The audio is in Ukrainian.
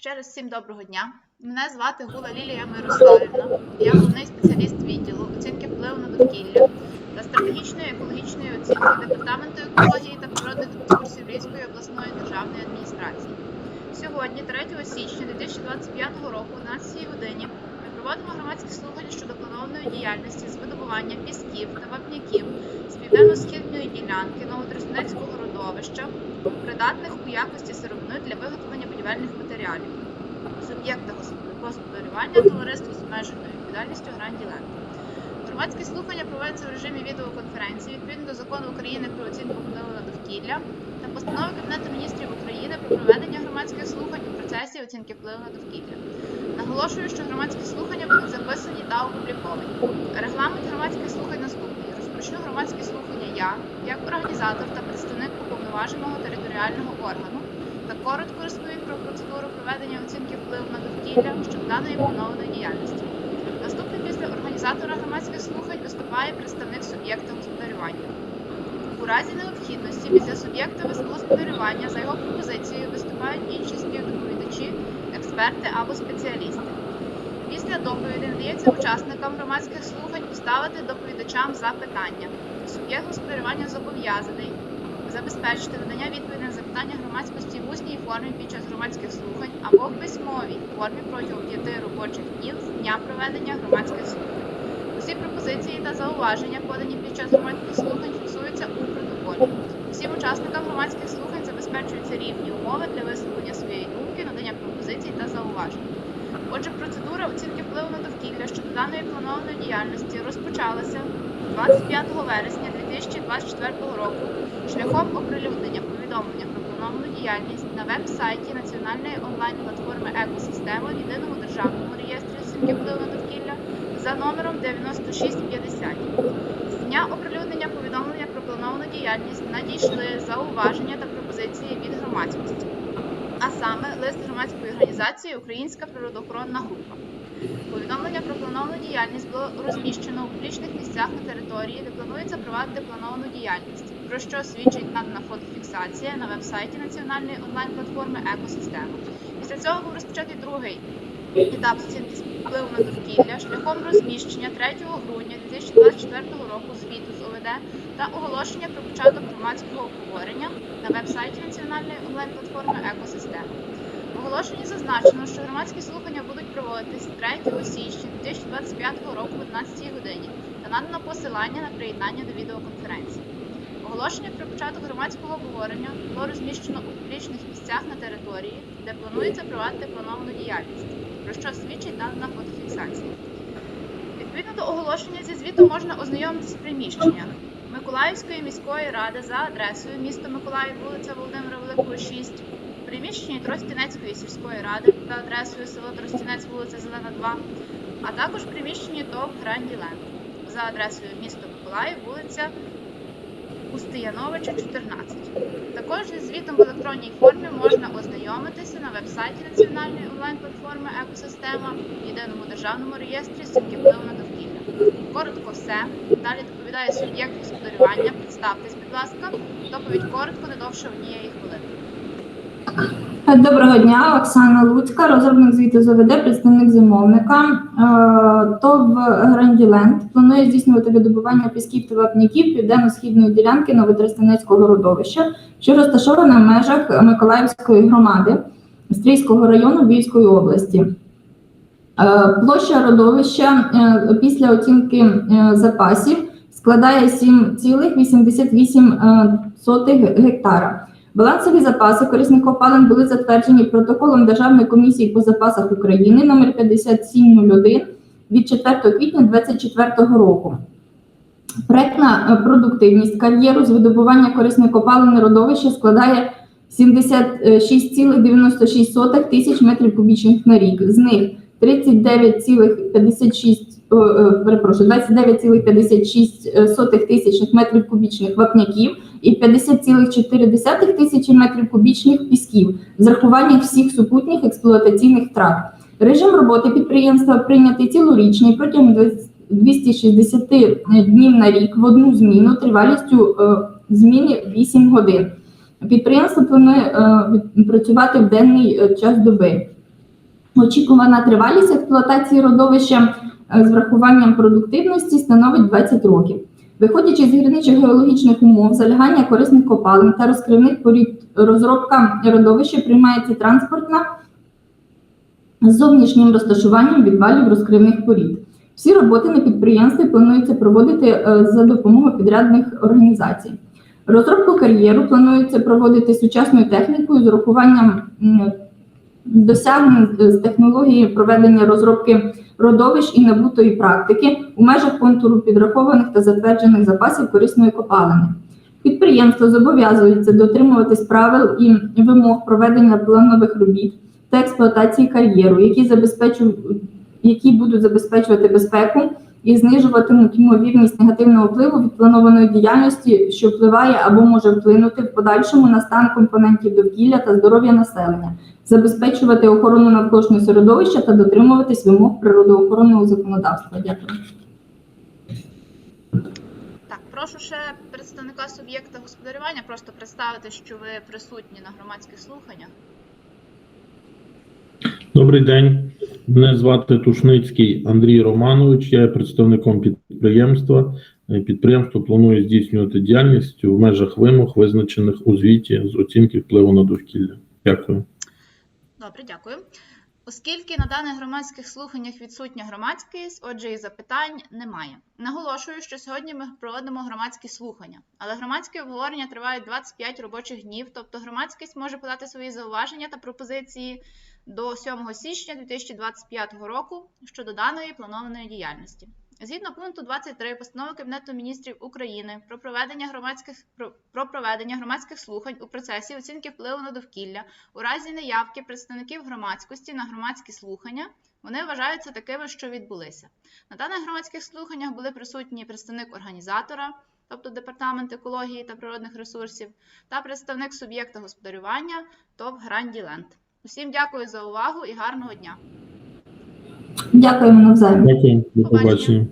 Ще раз всім доброго дня. Мене звати Гула Лілія Мирославівна. Я головний спеціаліст відділу оцінки впливу на довкілля та стратегічної екологічної оцінки департаменту екології та природних ресурсів Львівської обласної державної адміністрації. Сьогодні, 3 січня 2025 року, о 11 годині, ми проводимо громадські слухання щодо планованої діяльності з видобування пісків та вапняків з південно-східної ділянки Новотростянецького родовища, придатних у якості сировини для виготовлення будівельних матеріалів. Суб'єкта господарювання товариства з обмеженою відповідальністю Гранді Ленд. Громадські слухання проводяться в режимі відеоконференції відповідно до закону України про оцінку впливу на довкілля та постанови Кабінету міністрів України про проведення громадських слухань у процесі оцінки впливу на довкілля. Наголошую, що громадські слухання будуть записані та опубліковані. Регламент громадських слухань наступний. Розпочну громадські слухання я, як організатор та представник уповноваженого територіального органу, коротко розповім про процедуру проведення оцінки впливу на довкілля щодо даної планованої діяльності. Наступний після організатора громадських слухань виступає представник суб'єкта господарювання. У разі необхідності після суб'єкта господарювання за його пропозицією виступають інші співдоповідачі, експерти або спеціалісти. Після доповіді надається учасникам громадських слухань поставити доповідачам запитання. Суб'єкт господарювання зобов'язаний забезпечити надання відповіді на запитання громадськості в усній формі під час громадських слухань або в письмовій формі протягом п'яти робочих днів з дня проведення громадських слухань. Усі пропозиції та зауваження, подані під час громадських слухань, фіксуються у протоколі. Всім учасникам громадських слухань забезпечуються рівні умови для висловлення своєї думки, надання пропозицій та зауважень. Отже, процедура оцінки впливу на довкілля щодо даної планованої діяльності розпочалася 25 вересня 2024 року шляхом оприлюднення повідомлення про плановану діяльність на веб-сайті Національної онлайн-платформи Екосистема в єдиному державному реєстрі оцінки впливу на довкілля за номером 9650. З дня оприлюднення повідомлення про плановану діяльність надійшли зауваження та пропозиції від громадськості а саме лист громадської організації Українська природоохоронна група. Повідомлення про плановану діяльність було розміщено у публічних місцях на території, де планується провадити плановану діяльність, про що свідчить надана фотофіксація на веб-сайті національної онлайн-платформи Екосистема. Після цього був розпочатий другий етап оцінки впливу на довкілля шляхом розміщення 3 грудня 2024 року звіту з ОВД та оголошення про початок громадського обговорення на веб-сайті національної онлайн-платформи Екосистема. В оголошенні зазначено, що громадські слухання будуть проводитись 3 січня 2025 року о 11 годині та надано посилання на приєднання до відеоконференції. Оголошення про початок громадського обговорення було розміщено у публічних місцях на території, де планується провадити плановану діяльність, про що свідчить надана фотофіксація. Відповідно до оголошення зі звіту можна ознайомитися з приміщенням Миколаївської міської ради за адресою місто Миколаїв, вулиця Володимира Великого, 6, приміщенні Тростянецької сільської ради за адресою село Тростянець, вулиця Зелена, 2, а також приміщенні ТОВ Гранді Ленд за адресою місто Миколаїв, вулиця Устияновича, 14. Також зі звітом в електронній формі можна ознайомитися на веб-сайті Національної онлайн-платформи Екосистема в єдиному державному реєстрі оцінки впливу на довкілля. Коротко все. Далі доповідає суб'єкт господарювання. Представтесь, будь ласка. Доповідь коротко, не довше однієї хвилини. Доброго дня, Оксана Луцька, розробник звіту з ОВД, представник замовника. Е, ТОВ Гранділенд планує здійснювати видобування пісків та вапняків південно-східної ділянки Новотростянецького родовища, що розташована в межах Миколаївської громади Стрийського району Львівської області. Е, Площа родовища е, після оцінки запасів складає 7,88 гектара. Балансові запаси корисних копалин були затверджені протоколом Державної комісії по запасах України номер 5701 від 4 квітня 2024 року. Проектна е, продуктивність кар'єру з видобування корисної копалини родовища складає 76,96 тисяч метрів кубічних на рік. З них 39,56 о, е, перепрошую, 29,56 тисячних метрів кубічних вапняків і 50,4 тисячі метрів кубічних пісків з рахуванням всіх супутніх експлуатаційних трат. Режим роботи підприємства прийнятий цілорічний протягом 260 днів на рік в одну зміну тривалістю е, зміни 8 годин. Підприємство планує е, працювати в денний е, час доби. Очікувана тривалість експлуатації родовища е, з врахуванням продуктивності становить 20 років. Виходячи з гірничих геологічних умов, залягання корисних копалин та розкривних порід, розробка родовища приймається транспортна з зовнішнім розташуванням відвалів розкривних порід. Всі роботи на підприємстві планується проводити е, за допомогою підрядних організацій. Розробку кар'єру планується проводити сучасною технікою з урахуванням досягнень з технології проведення розробки родовищ і набутої практики у межах контуру підрахованих та затверджених запасів корисної копалини. Підприємство зобов'язується дотримуватись правил і вимог проведення планових робіт та експлуатації кар'єру, які які будуть забезпечувати безпеку і знижуватимуть ймовірність негативного впливу від планованої діяльності, що впливає або може вплинути в подальшому на стан компонентів довкілля та здоров'я населення, забезпечувати охорону навколишнього середовища та дотримуватись вимог природоохоронного законодавства. Дякую. Так, прошу ще представника суб'єкта господарювання просто представити, що ви присутні на громадських слуханнях. Добрий день. Мене звати Тушницький Андрій Романович. Я є представником підприємства. Е, Підприємство планує здійснювати діяльність в межах вимог, визначених у звіті з оцінки впливу на довкілля. Дякую. Добре, дякую. Оскільки на даних громадських слуханнях відсутня громадськість, отже, і запитань немає. Наголошую, що сьогодні ми проводимо громадські слухання, але громадські обговорення тривають 25 робочих днів, тобто громадськість може подати свої зауваження та пропозиції до 7 січня 2025 року щодо даної планованої діяльності. Згідно пункту 23 постанови Кабінету міністрів України про проведення громадських про, про проведення громадських слухань у процесі оцінки впливу на довкілля у разі неявки представників громадськості на громадські слухання, вони вважаються такими, що відбулися. На даних громадських слуханнях були присутні представник організатора, тобто департамент екології та природних ресурсів, та представник суб'єкта господарювання ТОВ Гранділенд. Усім дякую за увагу і гарного дня! Дякуємо навзаєм. Дякую. До Побачення. побачення.